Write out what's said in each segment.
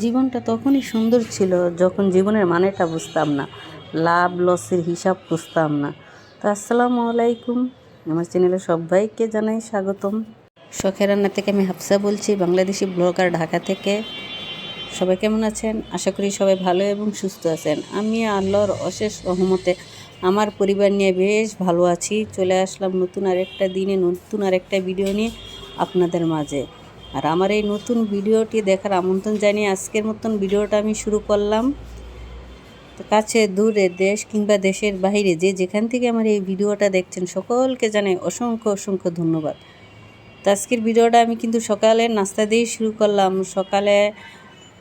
জীবনটা তখনই সুন্দর ছিল যখন জীবনের মানেটা বুঝতাম না। লাভ লসের হিসাব বুঝতাম না। তো আসসালামু আলাইকুম। আমার চ্যানেলে সবাইকে জানাই স্বাগতম। শখের রান্না থেকে আমি হাফসা বলছি, বাংলাদেশি ব্লগার ঢাকা থেকে। সবাই কেমন আছেন? আশা করি সবাই ভালো এবং সুস্থ আছেন। আমি আল্লাহর অশেষ রহমতে আমার পরিবার নিয়ে বেশ ভালো আছি। চলে আসলাম নতুন আরেকটা দিনে, নতুন আরেকটা ভিডিও নিয়ে আপনাদের মাঝে। আর আমার এই নতুন ভিডিওটি দেখার আমন্ত্রণ জানিয়ে আজকের মতন ভিডিওটা আমি শুরু করলাম। তো কাছে, দূরে, দেশ কিংবা দেশের বাইরে যে যেখান থেকে আমার এই ভিডিওটা দেখছেন, সকলকে জানাই অসংখ্য অসংখ্য ধন্যবাদ। তো আজকের ভিডিওটা আমি কিন্তু সকালে নাস্তা দিয়েই শুরু করলাম। সকালে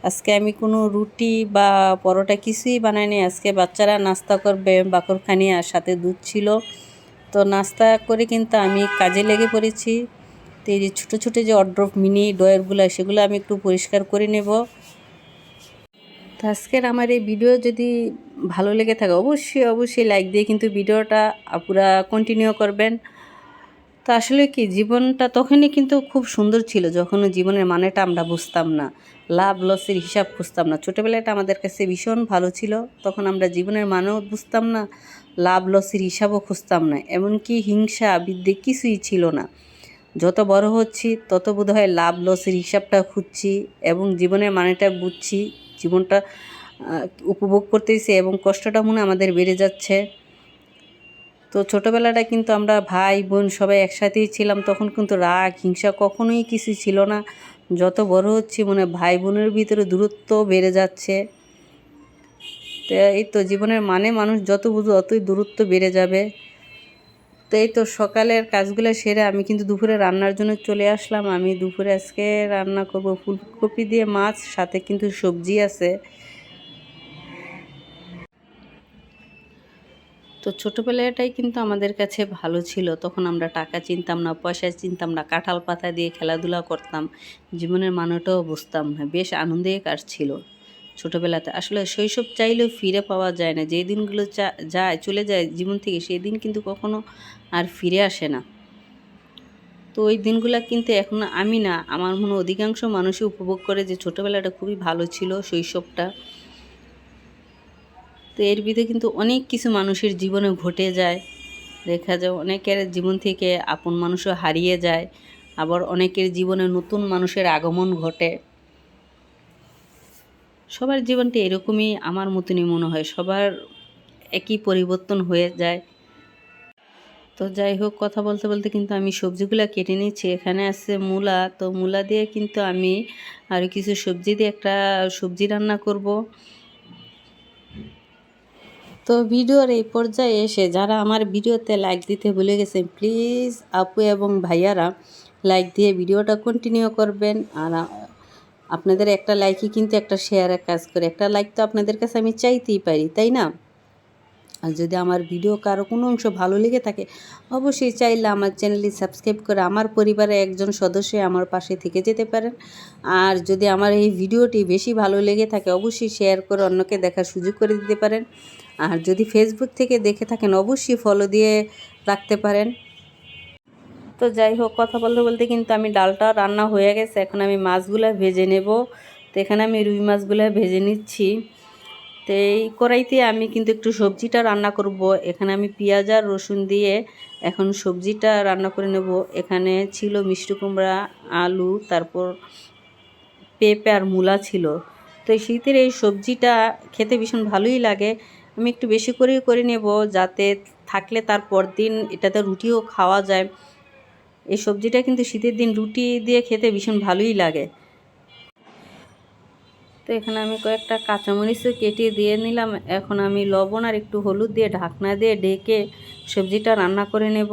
আজকে আমি কোনো রুটি বা পরোটা কিছুই বানাইনি। আজকে বাচ্চারা নাস্তা করবে, বাকরখানি আর সাথে দুধ ছিল। তো নাস্তা করে কিন্তু আমি কাজে লেগে পড়েছি। তো এই যে ছোটো ছোটো যে অড্রফ মিনি ডয়ারগুলো সেগুলো আমি একটু পরিষ্কার করে নেব। তো আজকের আমার এই ভিডিও যদি ভালো লেগে থাকে, অবশ্যই অবশ্যই লাইক দিয়ে কিন্তু ভিডিওটা পুরা কন্টিনিউ করবেন। তো আসলে কি, জীবনটা তখনই কিন্তু খুব সুন্দর ছিল যখন জীবনের মানেটা আমরা বুঝতাম না। লাভ, লসের হিসাব খুঁজতাম না। ছোটোবেলাটা আমাদের কাছে ভীষণ ভালো ছিল। তখন আমরা জীবনের মানেও বুঝতাম না, লাভ, লসের হিসাবও খুঁজতাম না। এমনকি হিংসা বিদ্যে কিছুই ছিল না। যত বড় হচ্ছি, তত বোধ হয় লাভ লসের হিসাবটা খুঁজছি এবং জীবনের মানেটা বুঝছি। জীবনটা উপভোগ করতেছি এবং কষ্টটা মনে আমাদের বেড়ে যাচ্ছে। তো ছোটোবেলাটা কিন্তু আমরা ভাই, বোন সবাই একসাথেই ছিলাম, তখন কিন্তু রাগ, হিংসা কখনোই কিছু ছিল না। যত বড় হচ্ছি মনে ভাই বোনের ভিতরে দূরত্ব বেড়ে যাচ্ছে। তো এই তো জীবনের মানে মানুষ যত বুঝো অতই দূরত্ব বেড়ে যাবে। তো এই তো সকালের কাজগুলো সেরে আমি কিন্তু দুপুরে রান্নার জন্য চলে আসলাম। আমি দুপুরে আজকে রান্না করব ফুলকপি দিয়ে মাছ, সাথে কিন্তু সবজি আছে। তো ছোটোবেলাটাই কিন্তু আমাদের কাছে ভালো ছিল। তখন আমরা টাকা চিনতাম না, পয়সা চিনতাম না, কাঁঠাল পাতা দিয়ে খেলাধুলা করতাম। জীবনের মানটাও বুঝতাম না, বেশ আনন্দে কাটছিল ছোটোবেলাতে। আসলে শৈশব চাইলেও ফিরে পাওয়া যায় না। যে দিনগুলো যায়, চলে যায় জীবন থেকে সেই দিন কিন্তু কখনো আর ফিরে আসে না। তো ওই দিনগুলো কিন্তু এখন আমি না, আমার মনে অধিকাংশ মানুষই উপভোগ করে যে ছোটোবেলাটা খুবই ভালো ছিল শৈশবটা। তো এর ভিতরে কিন্তু অনেক কিছু মানুষের জীবনে ঘটে যায়। দেখা যায় অনেকের জীবন থেকে আপন মানুষও হারিয়ে যায়, আবার অনেকের জীবনে নতুন মানুষের আগমন ঘটে। সবার জীবনটা এরকমই আমার মতনই মনে হয়, সবার একই পরিবর্তন হয়ে যায়। তো যাই হোক, কথা বলতে বলতে কিন্তু আমি সবজিগুলো কেটে নিচ্ছি এখানে আছে মূলা। তো মূলা দিয়ে কিন্তু আমি আর কিছু সবজি দিয়ে একটা সবজি রান্না করব। তো ভিডিওর এই পর্যায়ে এসে যারা আমার ভিডিওতে লাইক দিতে ভুলে গেছেন প্লিজ আপু এবং ভাইয়ারা লাইক দিয়ে ভিডিওটা কন্টিনিউ করবেন। আর আপনাদের একটা লাইকই কিন্তু একটা শেয়ারের কাজ করে। একটা লাইক তো আপনাদের কাছে আমি চাইতেই পারি, তাই না? আর যদি আমার ভিডিও কারও কোনো অংশ ভালো লেগে থাকে, অবশ্যই চাইলে আমার চ্যানেলটি সাবস্ক্রাইব করে আমার পরিবারে একজন সদস্য আমার পাশে থেকে যেতে পারেন। আর যদি আমার এই ভিডিওটি বেশি ভালো লেগে থাকে, অবশ্যই শেয়ার করে অন্যকে দেখার সুযোগ করে দিতে পারেন। আর যদি ফেসবুক থেকে দেখে থাকেন, অবশ্যই ফলো দিয়ে রাখতে পারেন। তো যাই হোক, কথা বলতে বলতে কিন্তু আমি ডালটা রান্না হয়ে গেছে। এখন আমি মাছগুলো ভেজে নেব। তো এখানে আমি রুই মাছগুলো ভেজে নিচ্ছি। তো এই কড়াইতে আমি কিন্তু একটু সবজিটা রান্না করব। এখানে আমি পেঁয়াজ আর রসুন দিয়ে এখন সবজিটা রান্না করে নেব। এখানে ছিল মিষ্টি কুমড়া, আলু, তারপর পেঁপে আর মূলা ছিল। তো শীতের এই সবজিটা খেতে ভীষণ ভালোই লাগে। আমি একটু বেশি করেই করে নেব যাতে থাকলে তারপর দিন এটাতে রুটিও খাওয়া যায়। এই সবজিটা কিন্তু শীতের দিন রুটি দিয়ে খেতে ভীষণ ভালোই লাগে। তো এখানে আমি কয়েকটা কাঁচামরিচও কেটে দিয়ে নিলাম। এখন আমি লবণ আর একটু হলুদ দিয়ে ঢাকনা দিয়ে ঢেকে সবজিটা রান্না করে নেব।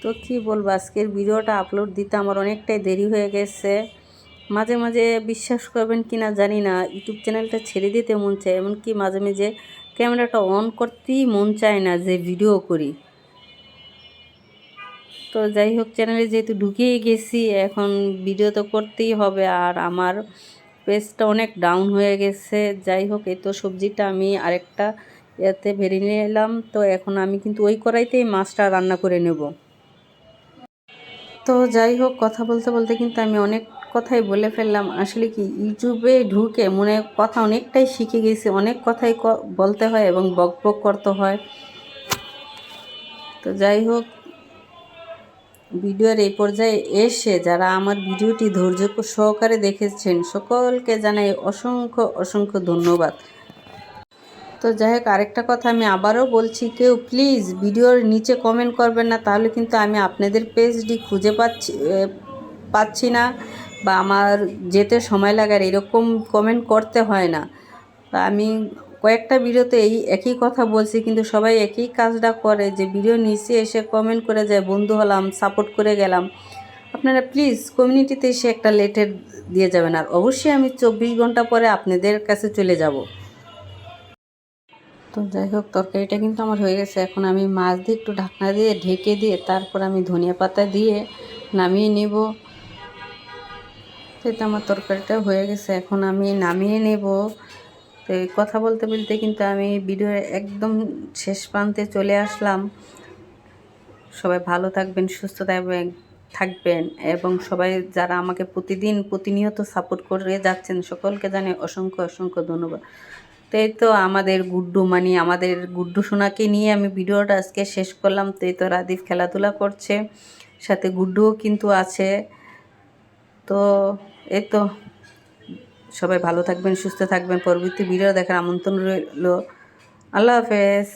তো কী বলব, আজকের ভিডিওটা আপলোড দিতে আমার অনেকটাই দেরি হয়ে গেছে। মাঝে মাঝে বিশ্বাস করবেন কি না জানি না, ইউটিউব চ্যানেলটা ছেড়ে দিতে মন চায়, এমনকি মাঝে মাঝে ক্যামেরাটা অন করতেই মন চায় না যে ভিডিও করি। তো যাই হোক চ্যানেলে যেহেতু ঢুকিয়ে গেছি, এখন ভিডিও তো করতেই হবে। আর আমার পেজটা অনেক ডাউন হয়ে গেছে। যাই হোক, এই তো সবজিটা আমি আরেকটা এতে ভেড়ে নিয়ে এলাম। তো এখন আমি কিন্তু ওই কড়াইতেই মাছটা রান্না করে নেব। তো যাই হোক, কথা বলতে বলতে কিন্তু আমি অনেক কথাই বলে ফেললাম। আসলে কি, ইউটিউবে ঢুকে মনে কথা অনেকটাই শিখে গেছি। অনেক কথাই বলতে হয় এবং বক বক করতে হয়। তো যাই হোক ভিডিওর এই পর্যায়ে এসে যারা আমার ভিডিওটি ধৈর্য সহকারে দেখেছেন, সকলকে জানাই অসংখ্য অসংখ্য ধন্যবাদ। তো যাই হোক, আরেকটা কথা আমি আবারও বলছি, কেউ প্লিজ ভিডিওর নিচে কমেন্ট করবেন না, তাহলে কিন্তু আমি আপনাদের পেজটি খুঁজে পাচ্ছি পাচ্ছি না বা আমার যেতে সময় লাগে আর এরকম কমেন্ট করতে হয় না। আমি কয়েকটা ভিডিওতে এই একই কথা বলছি, কিন্তু সবাই একই কাজটা করে যে ভিডিও নিচে এসে কমেন্ট করে যায়, বন্ধু হলাম সাপোর্ট করে গেলাম। আপনারা প্লিজ কমিউনিটিতে এসে একটা লেটার দিয়ে যাবেন, আর অবশ্যই আমি চব্বিশ ঘণ্টা পরে আপনাদের কাছে চলে যাব। তো যাই হোক, তরকারিটা কিন্তু আমার হয়ে গেছে। এখন আমি মাছ দিয়ে একটু ঢাকনা দিয়ে ঢেকে দিয়ে তারপর আমি ধনিয়া পাতা দিয়ে নামিয়ে নেব। এটা আমার তরকারিটা হয়ে গেছে। এখন আমি নামিয়ে নেব। তো এই কথা বলতে বলতে কিন্তু আমি ভিডিওর একদম শেষ প্রান্তে চলে আসলাম। সবাই ভালো থাকবেন, সুস্থ থাকবেন থাকবেন এবং সবাই যারা আমাকে প্রতিদিন প্রতিনিয়ত সাপোর্ট করে যাচ্ছেন, সকলকে জানে অসংখ্য অসংখ্য ধন্যবাদ। তো এই তো আমাদের গুড্ডু মানে আমাদের গুড্ডু সোনাকে নিয়ে আমি ভিডিওটা আজকে শেষ করলাম। তো এই তো রাদীপ খেলাধুলা করছে, সাথে গুড্ডুও কিন্তু আছে। তো এই তো সবাই ভালো থাকবেন সুস্থ থাকবেন। পরবর্তী ভিডিও দেখার আমন্ত্রণ রইল। আল্লাহ হাফেজ।